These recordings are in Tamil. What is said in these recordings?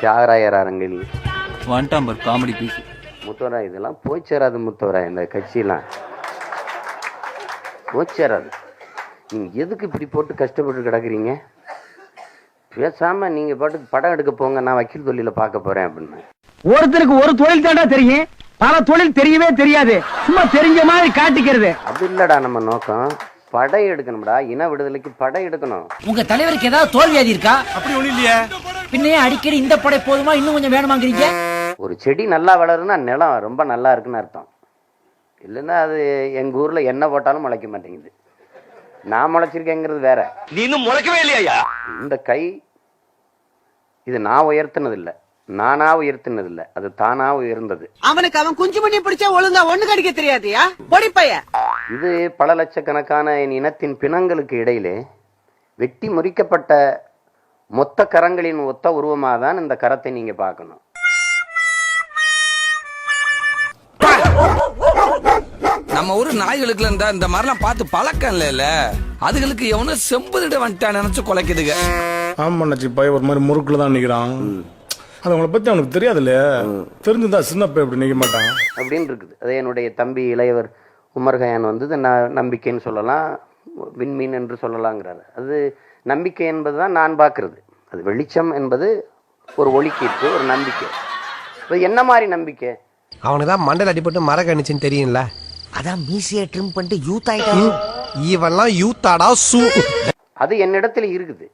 தியாகராயர் அரங்கில் காமெடி பீஸ். முத்தவரா இதெல்லாம் போய் சேராது முத்தவரா இந்த கட்சியெல்லாம். போய் சேராது. நீங்க எதுக்கு இப்படி போட்டு கஷ்டப்பட்டு கிடக்குறீங்க? பேசாம நீங்க பாட்டுக்கு படம் எடுக்க போங்க நான் வக்கீல் தொழில பார்க்க போறேன் அப்படின்னு. ஒருத்தருக்கு ஒரு தொழில் தாண்டா தெரியும் பல தொழில் தெரியவே தெரியாது. சும்மா தெரிஞ்ச மாதிரி காட்டிக்கிறது. அது இல்லடா நம்ம நோக்கம். படை எடுக்கணும்டா இன விடுதலைக்கு படை எடுக்கணும். உங்க தலைவருக்கு ஏதாவது தோல்வியாதி இருக்கா அப்படி ஒண்ணு இல்லையே. பின்னையே அடிக்கடி இந்த படை போதுமா? இன்னும் கொஞ்சம் வேணுமாங்கிறீங்க? ஒரு செடி நல்லா வளருன்னா நிலம் ரொம்ப நல்லா இருக்குன்னு அர்த்தம். இல்லைன்னா அது எங்க ஊர்ல என்ன போட்டாலும் முளைக்க மாட்டேங்குது. நான் முளைச்சிருக்கேங்கிறது வேற. நீ இன்னும் முளைக்கவே இல்லையா இந்த கை இது நான் உயர்த்தினது இல்ல நானா உயர்த்தினது இல்ல அது தானா உயர்ந்தது. அவனுக்கு அவன் குஞ்சு மணி பிடிச்சா ஒழுங்கா ஒண்ணு கடிக்க தெரியாதியா? பொடி பைய. இது பல லட்சக்கணக்கான என் இனத்தின் பிணங்களுக்கு இடையிலே வெட்டி முறிக்கப்பட்ட மொத்த கரங்களின் ஒத்த உருவமாக தான் இந்த கரத்தை நீங்க பார்க்கணும். நம்ம ஊரு நாய்களுக்கு இருந்தா இந்த மாதிரிலாம் பார்த்து பழக்கம் இல்ல அதுகளுக்கு எவனும் செம்புதிட வந்துட்டான் நினைச்சு குலைக்குதுங்க. ஆமா நச்சி பையன் ஒரு மாதிரி முறுக்குல தான் நிக்கிறான். அது அவங்கள பத்தி அவனுக்கு தெரியாது இல்லையா தெரிஞ்சிருந்தா சின்ன பையன் இப்படி நிக்க மாட்டான். அப்படின்னு இருக்குது. அது என்னுடைய தம்பி இளையவர் உமர் கயான் வந்து நான் நம்பிக்கைன்னு சொல்லலாம் விண்மீன் என்று சொல்லலாங்கிறாரு. அது நம்பிக்கை என்பது தான் நான் பார்க்கறது. அது வெளிச்சம் என்பது ஒரு ஒளிக்கீற்று ஒரு நம்பிக்கை. அது என்ன மாதிரி நம்பிக்கை? அவனுக்கு தான் மண்டல் அடிபட்டு மர கணிச்சுன்னு தெரியும்ல. அதான் மீசியை ட்ரிம் பண்ணிட்டு யூத் ஆயிட்டான் இவன்லாம் யூத்தாடா சூ. அது என்னிடத்துல இருக்குது.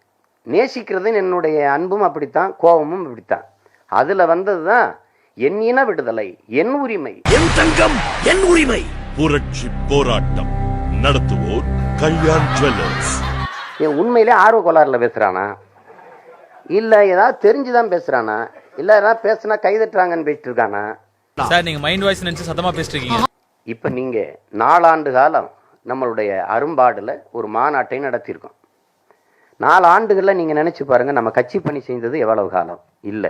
நேசிக்கிறது என்னுடைய அன்பும் அப்படித்தான் கோபமும் அப்படித்தான். அதுல வந்தது தான் என் இன விடுதலை என் உரிமை. என் தங்கம் என் உரிமை. புரட்சி போராட்டம். நடத்துவோர் கல்யாண் ஜுவல்லர்ஸ் என் உண்மையிலே ஆர்வ கோளாறுல பேசுறானா? இல்ல ஏதாவது தெரிஞ்சுதான் பேசுறானா? இல்ல ஏதாவது பேசுனா கைதட்டுறாங்கன்னு பேசிட்டு இருக்கானா சார் நீங்க மைண்ட் வாய்ஸ் நினைச்சு சத்தமா பேசிட்டு இருக்கீங்க இப்ப நீங்க நாலாண்டு காலம் நம்மளுடைய அரும்பாடுல ஒரு மாநாட்டை நடத்தியிருக்கோம். நாலு ஆண்டுகள்ல நீங்க நினைச்சு பாருங்க நம்ம கட்சி பணி செஞ்சது எவ்வளவு காலம்? இல்ல.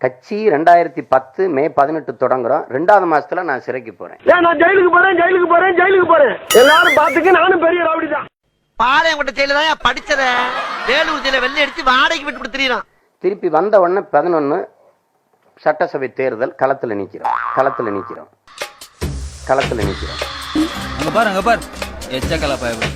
கட்சி ரெண்டாயிரத்தி பத்து மே பதினெட்டு தொடங்குறோம். ரெண்டாவது மாசத்துல நான் சிறைக்கு போறேன். நான் ஜெயிலுக்கு போறேன் ஜெயிலுக்கு போறேன் ஜெயிலுக்கு போறேன். எல்லாரும் பாத்துக்க நானும் பெரிய ரவுடி தான் பாளையங்கோட்டை ஜெயில தான் படிச்சத? வேலூர் ஜெயில வெள்ளை அடிச்சு வாடகைக்கு விட்டு திரியறான். திருப்பி வந்த உடனே பதினொன்னு சட்டசபை தேர்தல் களத்துல நிக்கிறோம். களத்துல நிக்கிறோம். களத்துல நிக்கிறோம். அங்க பாரு அங்க பாரு. எச்சக்கல பயபு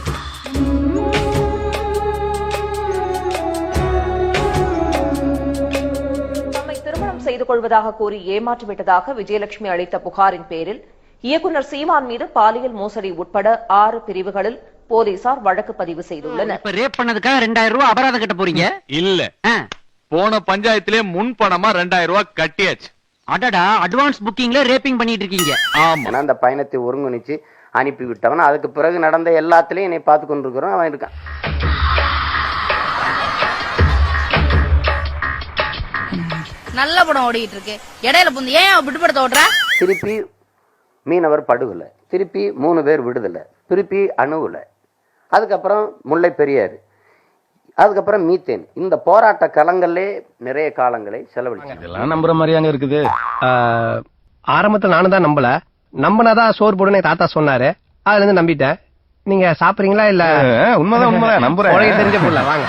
தம்மை திருமணம் செய்து கொள்வதாக கூறி ஏமாற்றிவிட்டதாக விஜயலட்சுமி அளித்த புகாரின் பேரில் இயக்குனர் சீமான் மீது பாலியல் மோசடி உட்பட ஆறு பிரிவுகளில் போலீசார் வழக்கு பதிவு செய்துள்ளனர். இப்ப ரேப் பண்ணதுக்காக ரெண்டாயிரம் ரூபாய் அபராதம் கட்ட போறீங்க? இல்ல. ஆ. போன பஞ்சாயத்திலே முன் பணமா ரெண்டாயிரம் ரூபாய் கட்டியாச்சு. அடடா அட்வான்ஸ் புக்கிங்ல ரேப்பிங் பண்ணிட்டு இருக்கீங்க. ஆமா. ஏன்னா அந்த பயணத்தை ஒருங்கிணைச்சு அனுப்பி விட்டவன். அதுக்கு பிறகு நடந்த எல்லாத்துலயும் என்னை பார்த்து கொண்டிருக்கிறோம் அவன் இருக்கான். நல்ல படம் ஓடிட்டு இருக்கு. இடையில புந்து ஏன் விடுபடுத்த ஓட்டுற திருப்பி மீனவர் படுகொலை. திருப்பி மூணு பேர் விடுதலை. திருப்பி அணுகுலை. அதுக்கப்புறம் முல்லை பெரியாறு அதுக்கப்புறம் மீத்தேன். இந்த போராட்ட களங்கள்லே நிறைய காலங்களை செலவழிச்சு இதெல்லாம் நம்புற மாதிரியாங்க இருக்குது. ஆரம்பத்துல நானும் தான் நம்பல. நம்பினாதான் சோறு போடுன்னு தாத்தா சொன்னாரு. அதுல இருந்து நம்பிட்டேன். நீங்க சாப்பிடுறீங்களா இல்ல? உண்மைதான் உண்மைதான். நம்புறேன். தெரிஞ்ச புள்ள வாங்க.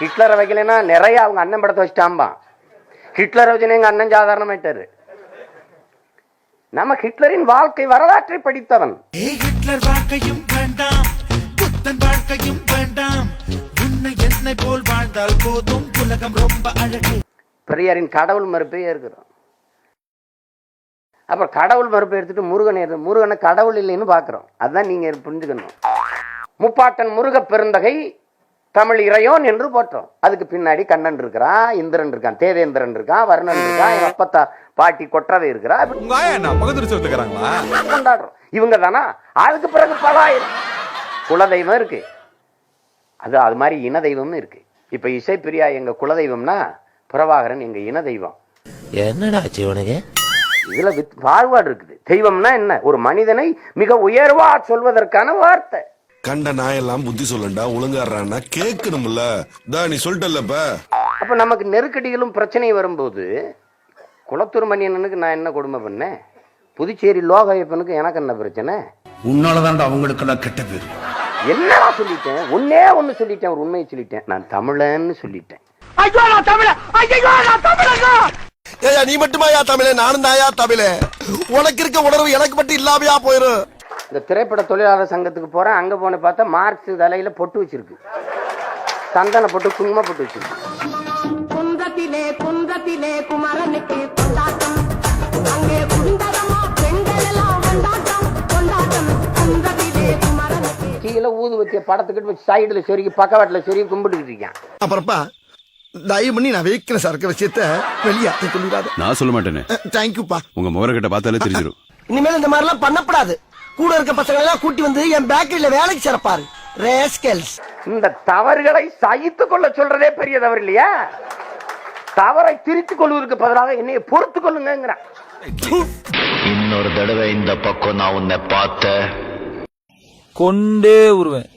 ஹிட்லரை வைக்கலைன்னா நிறைய அவங்க அண்ணன் படத்தை வச்சுட்டாம்பான். ஹிட்லரை வச்சுன்னு எங்க அண்ணன் சாதாரணமாயிட்டாரு. நம்ம ஹிட்லரின் வாழ்க்கை வரலாற்றை படித்தவன். ஹிட்லர் வாழ்க்கையும் வேண்டாம். புத்தன் வாழ்க்கையும் வேண்டாம். உன்னை என்னை போல் வாழ்ந்தால் போதும். உலகம் ரொம்ப அழகு. பெரியாரின் கடவுள் மறுப்பே இருக்கிறோம் அப்புறம் கடவுள் மறுப்பை எடுத்துட்டு முருகனை முருகனை கடவுள் இல்லைன்னு பார்க்குறோம் அதுதான் நீங்க புரிஞ்சுக்கணும். முப்பாட்டன் முருக பெருந்தகை தமிழ் இறையோன் என்று போற்றோம். அதுக்கு பின்னாடி கண்ணன் இருக்கிறான் இந்திரன் இருக்கான் தேவேந்திரன் இருக்கான் வருணன் இருக்கான் எங்க அப்பத்தா பாட்டி கொற்றவை இருக்கிறா. கொண்டாடுறோம். இவங்க தானா அதுக்கு பிறகு பல ஆயிரம் குலதெய்வம் இருக்கு. அது அது மாதிரி இன தெய்வமும் இருக்கு. இப்ப இசைப்பிரியா எங்க குலதெய்வம்னா பிரபாகரன் எங்க இன தெய்வம் என்னடா சிவனுக்கு இதுல வித்- பாகுபாடு இருக்குது. தெய்வம்னா என்ன? ஒரு மனிதனை மிக உயர்வா சொல்வதற்கான வார்த்தை. கண்ட நாயெல்லாம் புத்தி சொல்லண்டா ஒழுங்காடுறான்னா கேட்கணும்ல. தா நீ சொல்லிட்டல்லப்ப. அப்ப நமக்கு நெருக்கடிகளும் பிரச்சனையும் வரும்போது குளத்தூர் மணியனுக்கு நான் என்ன கொடுமை பண்ணேன்? புதுச்சேரி லோகயப்பனுக்கு எனக்கு என்ன பிரச்சனை? உன்னாலதான்டா அவங்களுக்கெல்லாம் கெட்ட பேர். என்னடா சொல்லிட்டேன்? ஒன்னே ஒன்னு சொல்லிட்டேன் ஒரு உண்மையை சொல்லிட்டேன். நான் தமிழன்னு சொல்லிட்டேன். ஐயோ நான் தமிழ ஐயோ நான் தமிழங்க! ஏயா நீ மட்டுமாயா தமிழே? நானும் தாயா தமிழே. உனக்கு இருக்க உணர்வு எனக்கு மட்டும் இல்லாமையா போயிரும் இந்த திரைப்பட தொழிலாளர் சங்கத்துக்கு போறேன். அங்க போன பார்த்தா மார்க்ஸ் தலையில பொட்டு வச்சிருக்கு. சந்தன பொட்டு குங்கும பொட்டு வச்சிருக்கு. குன்றத்திலே குன்றத்திலே குமரனுக்கு குமரனுக்கு கீழே ஊது வச்ச படத்துக்கிட்டு சைடுல சொருகி பக்கவாட்டில் சொருகி கும்பிட்டுக்கிட்டு இருக்கேன் அப்புறப்பா தயவு பண்ணி நான் வைக்கிற சரக்கு விஷயத்த வெளியாட்ட சொல்லிடாத நான் சொல்ல மாட்டேனே. தேங்க்யூப்பா உங்க முகரக்கிட்ட பார்த்தாலே தெரிஞ்சிடும் இனிமேல் இந்த மாதிரி எல்லாம் பண்ணப்படாது. கூட இருக்க பசங்க எல்லாம் கூட்டி வந்து என் பேக்கரியில வேலைக்கு சிறப்பாரு ரேஸ்கெல்ஸ் இந்த தவறுகளை சகித்து கொள்ள சொல்றதே பெரிய தவறு இல்லையா? தவறை திருத்திக் கொள்வதற்கு பதிலாக என்னைய பொறுத்து கொள்ளுங்கிறான் இன்னொரு தடவை இந்த பக்கம் நான் உன்னை பார்த்த கொண்டே உருவேன்.